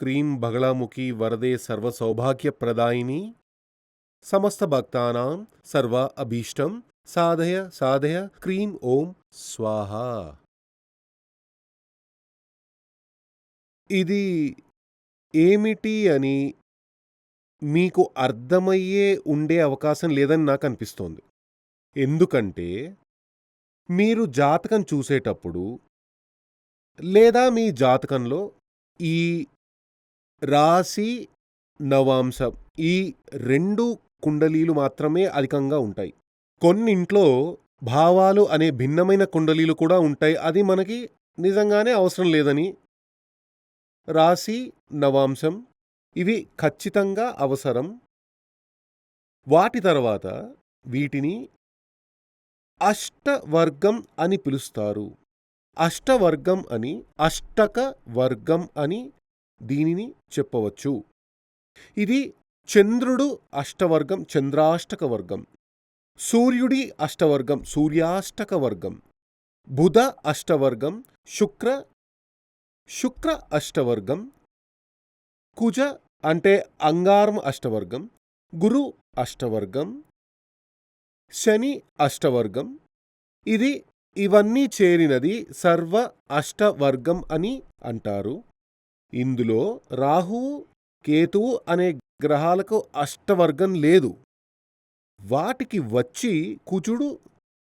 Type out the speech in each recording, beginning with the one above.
Cream Bagalamukhi వరదే సర్వసౌభాగ్యప్రదాయిని సమస్త భక్తానాం సర్వ అభీష్టం సాధయ సాధయ cream ఓం స్వాహ. ఇది ఏమిటి అని మీకు అర్థమయ్యే ఉండే అవకాశం లేదని నాకు అనిపిస్తోంది. ఎందుకంటే మీరు జాతకం చూసేటప్పుడు లేదా మీ జాతకంలో ఈ రాశి నవాంశం. ఈ రెండు కుండలీలు మాత్రమే అధికంగా ఉంటాయి. కొన్నింట్లో భావాలు అనే భిన్నమైన కుండలీలు కూడా ఉంటాయి. అది మనకి నిజంగానే అవసరం లేదని. రాశి నవాంశం. ఇవి ఖచ్చితంగా అవసరం. వాటి తర్వాత వీటిని అష్టవర్గం అని పిలుస్తారు. అష్టవర్గం అని అష్టక వర్గం అని దీనిని చెప్పవచ్చు. ఇది చంద్రుడు అష్టవర్గం చంద్రాష్టక వర్గం సూర్యుడి అష్టవర్గం సూర్యాష్టక వర్గం బుధ అష్టవర్గం శుక్ర శుక్ర అష్టవర్గం కుజ అంటే అంగారం అష్టవర్గం గురు అష్టవర్గం శని అష్టవర్గం. ఇది ఇవన్నీ చేరినది సర్వ అష్టవర్గం అని అంటారు. ఇందులో రాహువు కేతువు అనే గ్రహాలకు అష్టవర్గం లేదు. వాటికి వచ్చి కుచుడు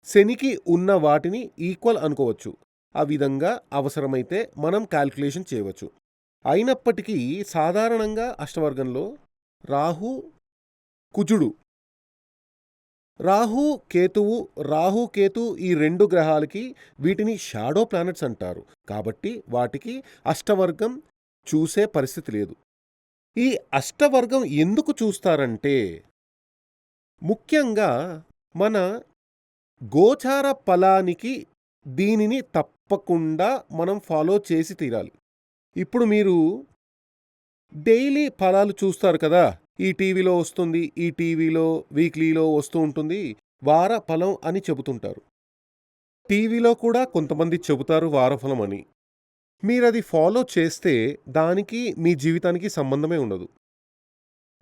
శనికి ఉన్న వాటిని ఈక్వల్ అనుకోవచ్చు. ఆ విధంగా అవసరమైతే మనం క్యాల్కులేషన్ చేయవచ్చు. అయినప్పటికీ సాధారణంగా అష్టవర్గంలో రాహు కుజుడు రాహు కేతువు రాహు కేతు ఈ రెండు గ్రహాలకి వీటిని షాడో ప్లానెట్స్ అంటారు. కాబట్టి వాటికి అష్టవర్గం చూసే పరిస్థితి లేదు. ఈ అష్టవర్గం ఎందుకు చూస్తారంటే ముఖ్యంగా మన గోచార ఫలానికి దీనిని తప్పకుండా మనం ఫాలో చేసి తీరాలి. ఇప్పుడు మీరు డైలీ ఫలాలు చూస్తారు కదా ఈ టీవీలో వస్తుంది ఈ టీవీలో వీక్లీలో వస్తూ ఉంటుంది వార ఫలం అని చెబుతుంటారు. టీవీలో కూడా కొంతమంది చెబుతారు వారఫలం అని. మీరది ఫాలో చేస్తే దానికి మీ జీవితానికి సంబంధమే ఉండదు.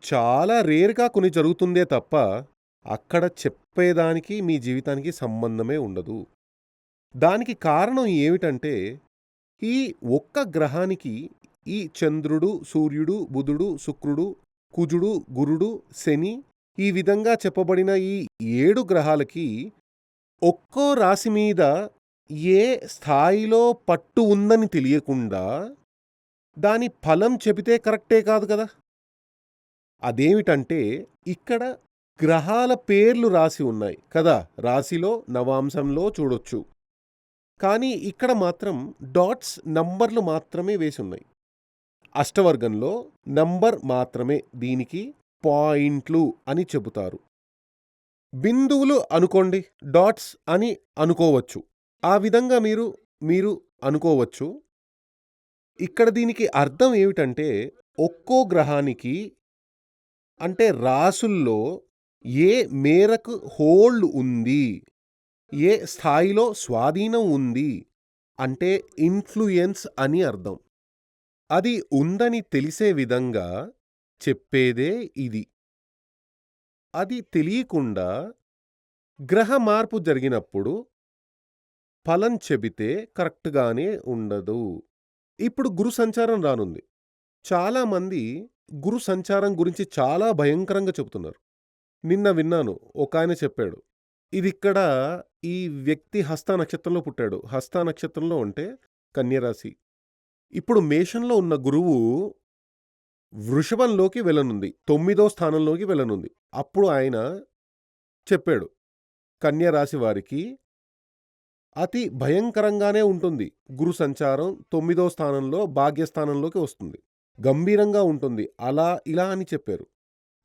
చాలా రేర్గా కొన్ని జరుగుతుందే తప్ప అక్కడ చెప్పేదానికి మీ జీవితానికి సంబంధమే ఉండదు. దానికి కారణం ఏమిటంటే ఈ ఒక్క గ్రహానికి ఈ చంద్రుడు సూర్యుడు బుధుడు శుక్రుడు కుజుడు గురుడు శని ఈ విధంగా చెప్పబడిన ఈ ఏడు గ్రహాలకి ఒక్కో రాశి మీద ఏ స్థాయిలో పట్టు ఉందని తెలియకుండా దాని ఫలం చెబితే కరెక్టే కాదు కదా? అదేమిటంటే ఇక్కడ గ్రహాల పేర్లు రాసి ఉన్నాయి. కదా? రాశిలో నవాంశంలో చూడొచ్చు. కానీ ఇక్కడ మాత్రం డాట్స్ నంబర్లు మాత్రమే వేసి ఉన్నాయి. అష్టవర్గంలో నంబర్ మాత్రమే దీనికి పాయింట్లు అని చెబుతారు. బిందువులు అనుకోండి డాట్స్ అని అనుకోవచ్చు. ఆ విధంగా మీరు మీరు అనుకోవచ్చు. ఇక్కడ దీనికి అర్థం ఏమిటంటే ఒక్కో గ్రహానికి అంటే రాసుల్లో ఏ మేరకు హోల్డ్ ఉంది ఏ స్థాయిలో స్వాధీనం ఉంది అంటే ఇన్ఫ్లుయెన్స్ అని అర్థం. అది ఉందని తెలిసే విధంగా చెప్పేదే ఇది. అది తెలియకుండా గ్రహ మార్పు జరిగినప్పుడు ఫలం చెబితే కరెక్ట్గానే ఉండదు. ఇప్పుడు గురు సంచారం రానుంది. చాలామంది గురు సంచారం గురించి చాలా భయంకరంగా చెబుతున్నారు. నిన్న విన్నాను ఒక ఆయన చెప్పాడు ఇది ఇక్కడ ఈ వ్యక్తి హస్త నక్షత్రంలో పుట్టాడు. హస్త నక్షత్రంలో ఉంటే కన్యరాశి. ఇప్పుడు మేషంలో ఉన్న గురువు వృషభంలోకి వెళ్ళనుంది. తొమ్మిదో స్థానంలోకి వెళ్ళనుంది. అప్పుడు ఆయన చెప్పాడు కన్యరాశి వారికి అతి భయంకరంగానే ఉంటుంది. గురు సంచారం తొమ్మిదో స్థానంలో భాగ్యస్థానంలోకి వస్తుంది. గంభీరంగా ఉంటుంది. అలా ఇలా అని చెప్పారు.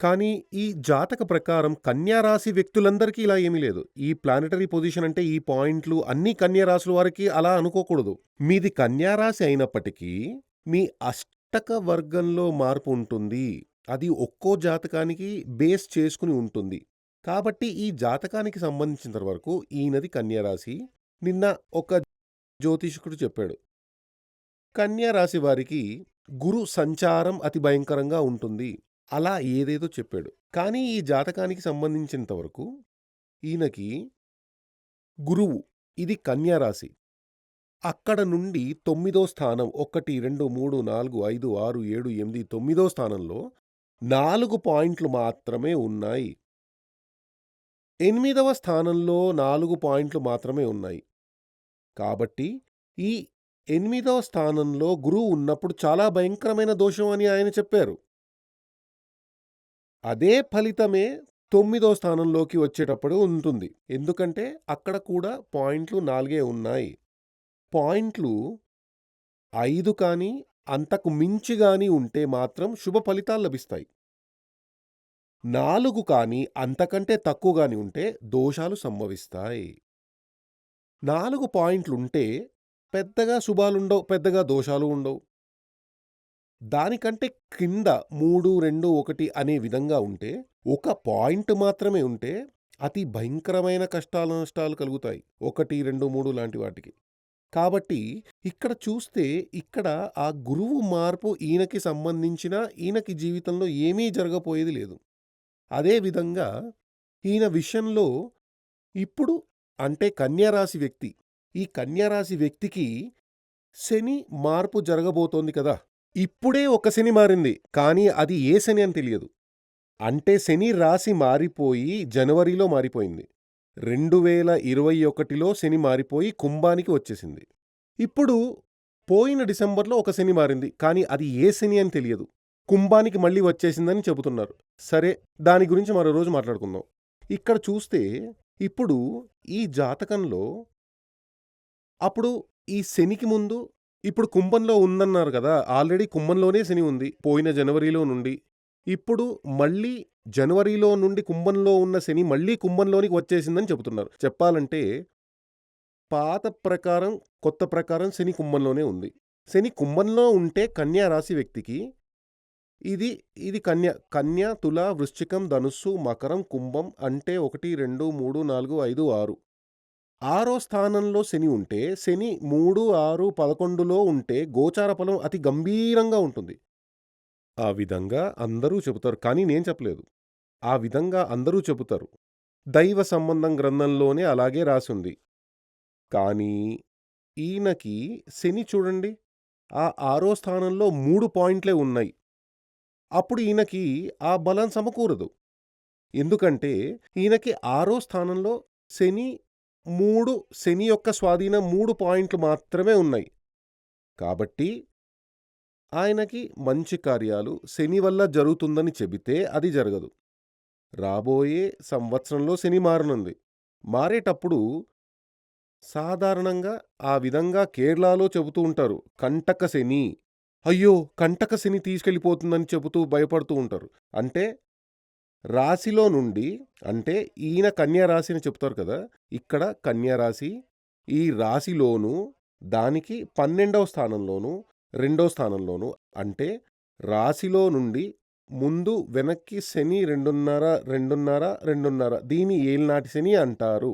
కానీ ఈ జాతక ప్రకారం కన్యారాశి వ్యక్తులందరికీ ఇలా ఏమీ లేదు. ఈ ప్లానెటరీ పొజిషన్ అంటే ఈ పాయింట్లు అన్ని కన్యారాశుల వారికి అలా అనుకోకూడదు. మీది కన్యారాశి అయినప్పటికీ మీ అష్టక వర్గంలో మార్పు ఉంటుంది. అది ఒక్కో జాతకానికి బేస్ చేసుకుని ఉంటుంది. కాబట్టి ఈ జాతకానికి సంబంధించినంత వరకు ఈయనది కన్యారాశి నిన్న ఒక జ్యోతిషకుడు చెప్పాడు కన్యారాశి వారికి గురు సంచారం అతి భయంకరంగా ఉంటుంది. అలా ఏదేదో చెప్పాడు. కానీ ఈ జాతకానికి సంబంధించినంతవరకు ఈయనకి గురువు ఇది కన్యా రాశి. అక్కడ నుండి తొమ్మిదో స్థానం 1, 2, 3, 4, 5, 6, 7, 8, తొమ్మిదో స్థానంలో నాలుగు పాయింట్లు మాత్రమే ఉన్నాయి. ఎనిమిదవ స్థానంలో నాలుగు పాయింట్లు మాత్రమే ఉన్నాయి. కాబట్టి ఈ ఎనిమిదవ స్థానంలో గురువు ఉన్నప్పుడు చాలా భయంకరమైన దోషం అని ఆయన చెప్పారు. అదే ఫలితమే తొమ్మిదో స్థానంలోకి వచ్చేటప్పుడు ఉంటుంది. ఎందుకంటే అక్కడ కూడా పాయింట్లు నాలుగే ఉన్నాయి. పాయింట్లు ఐదు కానీ, అంతకు మించి కానీ ఉంటే మాత్రం శుభ ఫలితాలు లభిస్తాయి. నాలుగు కానీ, అంతకంటే తక్కువ కానీ ఉంటే దోషాలు సంభవిస్తాయి. నాలుగు పాయింట్లుంటే పెద్దగా శుభాలుండవు, పెద్దగా దోషాలు ఉండవు. దానికంటే కింద 3, 2, 1 అనే విధంగా ఉంటే, ఒక పాయింట్ మాత్రమే ఉంటే అతి భయంకరమైన కష్టాలు, నష్టాలు కలుగుతాయి. 1, 2, 3 లాంటి వాటికి. కాబట్టి ఇక్కడ చూస్తే ఇక్కడ ఆ గురువు మార్పు ఈయనకి సంబంధించిన ఈయనకి జీవితంలో ఏమీ జరగపోయేది లేదు. అదే విధంగా ఈయన విషయంలో ఇప్పుడు అంటే కన్యారాశి వ్యక్తి. ఈ కన్యారాశి వ్యక్తికి శని మార్పు జరగబోతోంది కదా! ఇప్పుడే ఒక శని మారింది. కానీ అది ఏ శని అని తెలియదు. అంటే శని రాశి మారిపోయి జనవరిలో మారిపోయింది. 2021లో శని మారిపోయి కుంభానికి వచ్చేసింది. ఇప్పుడు పోయిన డిసెంబర్‌లో ఒక శని మారింది. కానీ అది ఏ శని అని తెలియదు. కుంభానికి మళ్ళీ వచ్చేసిందని చెబుతున్నారు. సరే దాని గురించి మరో రోజు మాట్లాడుకుందాం. ఇక్కడ చూస్తే ఇప్పుడు ఈ జాతకంలో అప్పుడు ఈ శనికి ముందు ఇప్పుడు కుంభంలో ఉందన్నారు కదా! ఆల్రెడీ కుంభంలోనే శని ఉంది. పోయిన జనవరిలో నుండి. ఇప్పుడు మళ్ళీ జనవరిలో నుండి కుంభంలో ఉన్న శని మళ్ళీ కుంభంలోనికి వచ్చేసిందని చెబుతున్నారు. చెప్పాలంటే పాత ప్రకారం, కొత్త ప్రకారం శని కుంభంలోనే ఉంది. శని కుంభంలో ఉంటే కన్యా రాశి వ్యక్తికి ఇది ఇది కన్య. కన్య, తుల, వృశ్చికం, ధనుస్సు, మకరం, కుంభం అంటే 1, 2, 3, 4, 5, 6. ఆరో స్థానంలో శని ఉంటే శని 3, 6, 11లో ఉంటే గోచార ఫలం అతి గంభీరంగా ఉంటుంది. ఆ విధంగా అందరూ చెబుతారు. కానీ నేను చెప్పలేదు. ఆ విధంగా అందరూ చెబుతారు. దైవ సంబంధం గ్రంథంలోనే అలాగే రాసుంది. కానీ ఈయనకి శని చూడండి ఆ ఆరో స్థానంలో మూడు పాయింట్లే ఉన్నాయి. అప్పుడు ఈయనకి ఆ బలం సమకూరదు. ఎందుకంటే ఈయనకి ఆరో స్థానంలో శని మూడు శని యొక్క స్వాధీనం మూడు పాయింట్లు మాత్రమే ఉన్నాయి. కాబట్టి ఆయనకి మంచి కార్యాలు శని వల్ల జరుగుతుందని చెబితే అది జరగదు. రాబోయే సంవత్సరంలో శని మారనుంది. మారేటప్పుడు సాధారణంగా ఆ విధంగా కేరళలో చెబుతూ ఉంటారు. కంటక శని. అయ్యో! కంటక శని తీసుకెళ్ళిపోతుందని చెబుతూ భయపడుతూ ఉంటారు. అంటే రాశిలో నుండి అంటే ఈయన కన్యా రాశిని చెప్తారు కదా! ఇక్కడ కన్యా రాశి. ఈ రాశిలోనూ దానికి 12వ స్థానంలోనూ, రెండో స్థానంలోనూ అంటే రాశిలో నుండి ముందు వెనక్కి శని 2.5, 2.5, 2.5 దీన్ని ఏలినాటి శని అంటారు.